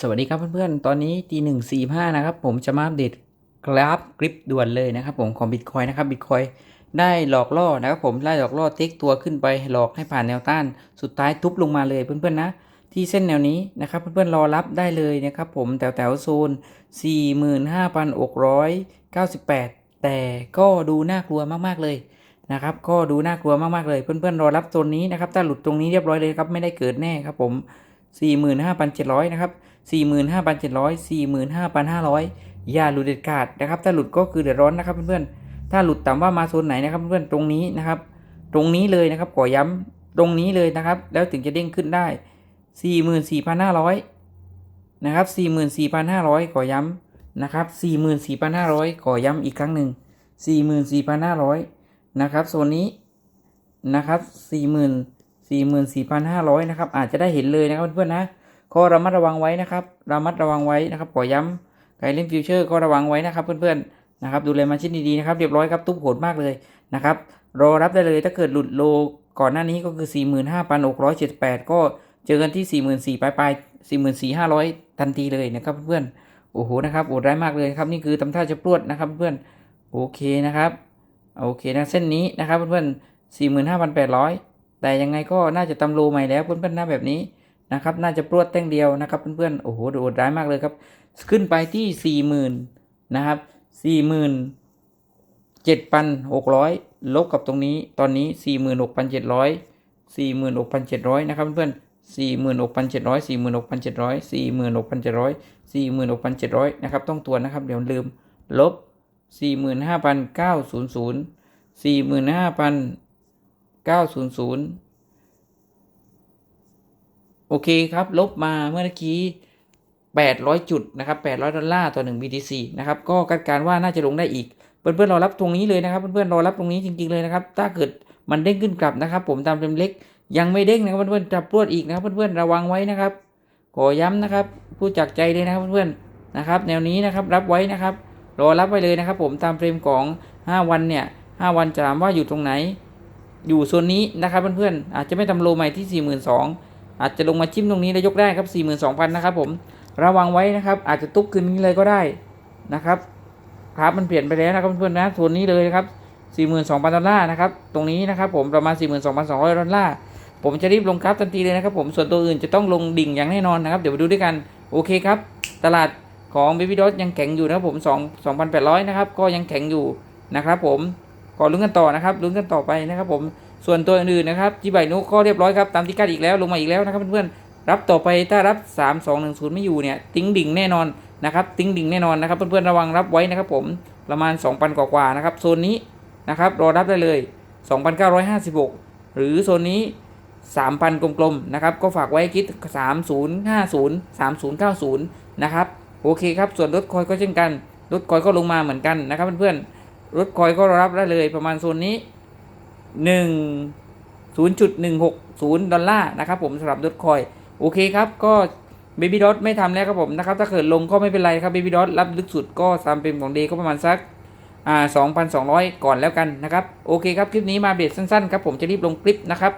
สวัสดีครับเพื่อนๆ ตอนนี้ตีหนึ่งสี่ห้านะครับ ผมจะมาอัปเดตกราฟกริปด่วนเลยนะครับ ผมของบิตคอยนะครับบิตคอยได้หลอกล่อนะครับผมได้หลอกล่อเทคตัวขึ้นไปหลอกให้ผ่านแนวต้าน สุดท้ายทุบลงมาเลยเพื่อนๆนะ ที่เส้นแนวนี้นะครับเพื่อนๆรอรับได้เลยนะครับผมแถวแถวๆโซน 45,698 แต่ก็ดูน่ากลัวมากๆเลยนะครับก็ดูน่ากลัวมากๆเลยเพื่อนๆรอรับโซนนี้นะครับถ้าหลุดตรงนี้เรียบร้อยเลยครับไม่ได้เกิดแน่ครับผม 45,700 นะครับ 45,700 45,500 อย่าหลุดเด็ดขาดนะครับ ถ้าหลุดก็คือเดือดร้อนนะครับเพื่อนๆ ถ้าหลุดต่ำว่ามาโซนไหนนะครับเพื่อนๆ ตรงนี้นะครับ ตรงนี้เลยนะครับขอย้ำตรงนี้เลยนะครับ แล้วถึงจะเด้งขึ้นได้ 44,500 นะครับ 44,500 ขอย้ำนะครับ 44,500 ขอย้ำอีกครั้งหนึ่ง 44,500 นะครับ โซนนี้นะครับ 40,000 44,500นะครับอาจจะได้เห็นเลยนะครับเพื่อนๆนะก็ระมัดระวังไว้นะครับระมัดระวังไว้นะครับขอย้ำใครเล่นฟิวเจอร์ก็ระวังไว้นะครับเพื่อนๆนะครับดูแลมาชิ้นดีๆนะครับเรียบร้อยครับตุ๊บโหดมากเลยนะครับรอรับได้เลยถ้าเกิดหลุดโลก่อนหน้านี้ก็คือ 45,678 ก็เจอกันที่ 44,000ปลายปลาย44,500 ทันทีเลยนะครับเพื่อนๆโอ้โหนะครับโหดร้ายมากเลยครับนี่คือทำท่าจะปลวดนะครับเพื่อนโอเคนะครับโอเคนะเส้นนี้นะครับเพื่อนๆ45,800 แต่ยังไงก็น่าจะตำโลใหม่แล้วเพื่อนๆนะแบบนี้นะครับ น่าจะปลวดแต้งเดียวนะครับเพื่อนๆ โอ้โหโดดร้ายมากเลยครับ ขึ้นไปที่สี่หมื่นนะครับสี่หมื่นเจ็ดพันหกร้อยลบกับตรงนี้ ตอนนี้สี่หมื่นหกพันเจ็ดร้อยสี่หมื่นหกพันเจ็ดร้อยนะครับเพื่อนๆสี่หมื่นหกพันเจ็ดร้อยสี่หมื่นหกพันเจ็ดร้อยสี่หมื่นหกพันเจ็ดร้อยสี่หมื่นหกพันเจ็ดร้อยนะครับ ต้องตัวนะครับ เดี๋ยวลืม ลบสี่หมื่นห้าพันเก้าศูนย์ศูนย์สี่หมื่นห้าพัน เก้าศูนย์ศูนย์โอเคครับ ลบมาเมื่อกี้ 800 จุดนะครับ 800 ดอลลาร์ต่อ 1 BTC นะครับ ก็คาดการว่าน่าจะลงได้อีก เพื่อนๆรอรับตรงนี้เลยนะครับ เพื่อนๆรอรับตรงนี้จริงๆเลยนะครับ ถ้าเกิดมันเด้งขึ้นกลับนะครับ ผมตามเต็มเล็ก ยังไม่เด้งนะครับเพื่อนๆจะปลวดอีกนะครับ เพื่อนๆระวังไว้นะครับ ขอย้ำนะครับ พูดจากใจเลยนะครับเพื่อนๆนะครับ แนวนี้นะครับรับไว้นะครับ รอรับไว้เลยนะครับ ผมตามเฟรมของ 5 วันเนี่ย 5 วันจะถามว่าอยู่ตรงไหน อยู่โซนนี้นะครับเพื่อนๆอาจจะไม่ทำโลใหม่ที่ 42,000 อาจจะลงมาจิ้มตรงนี้แล้วยกได้ครับ 42,000 นะครับผมระวังไว้นะครับ อาจจะตุกคืนนี้เลยก็ได้นะครับครับมันเปลี่ยนไปแล้วนะครับเพื่อนๆนะโซนนี้เลยนะครับ 42,000 ดอลลาร์นะครับตรงนี้นะครับผมประมาณ 42,200 ดอลลาร์ผมจะรีบลงกราฟทันทีเลยนะครับผมส่วนตัวอื่นจะต้องลงดิ่งอย่างแน่นอนนะครับ เดี๋ยวไปดูด้วยกันโอเคครับ ตลาดของ Baby Dot ยังแข็งอยู่นะครับผม 2 2,800 นะครับ ก็ยังแข็งอยู่นะครับผม ก็ลุ้นกันต่อนะครับลุ้นกันต่อไปนะครับผมส่วนตัวอื่นๆนะครับจีไบนุก็เรียบร้อยครับตามที่คาดอีกแล้วลงมาอีกแล้วนะครับเพื่อนๆรับต่อไปถ้ารับ 3 2 1 0 ไม่อยู่เนี่ยติ้งดิ่งแน่นอนนะครับติ้งดิ่งแน่นอนนะครับเพื่อนๆระวังรับไว้นะครับผมประมาณ 2,000 กว่าๆนะครับโซนนี้นะครับรอรับได้เลย 2,956 หรือโซนนี้ 3,000 กลมๆนะครับก็ฝากไว้คิด 3050 3090 นะครับโอเคครับส่วนรถคอยก็เช่นกันรถคอยก็ลงมาเหมือนกันนะครับเพื่อนๆ รถคอยก็รับได้เลยประมาณโซนนี้หนึ่งศูนย์จุดหนึ่งหกศูนย์ดอลลาร์นะครับผมสำหรับดอทคอยโอเคครับก็ Baby Dot ไม่ทำแล้วครับผมนะครับถ้าเกิดลงก็ไม่เป็นไรครับ Baby Dot รับลึกสุดก็ตามเป็นของเดย์ก็ประมาณสักอ่าสองพันสองร้อยก่อนแล้วกันนะครับ โอเคครับ คลิปนี้มาเบรดสั้นๆครับผมจะรีบลงคลิปนะครับ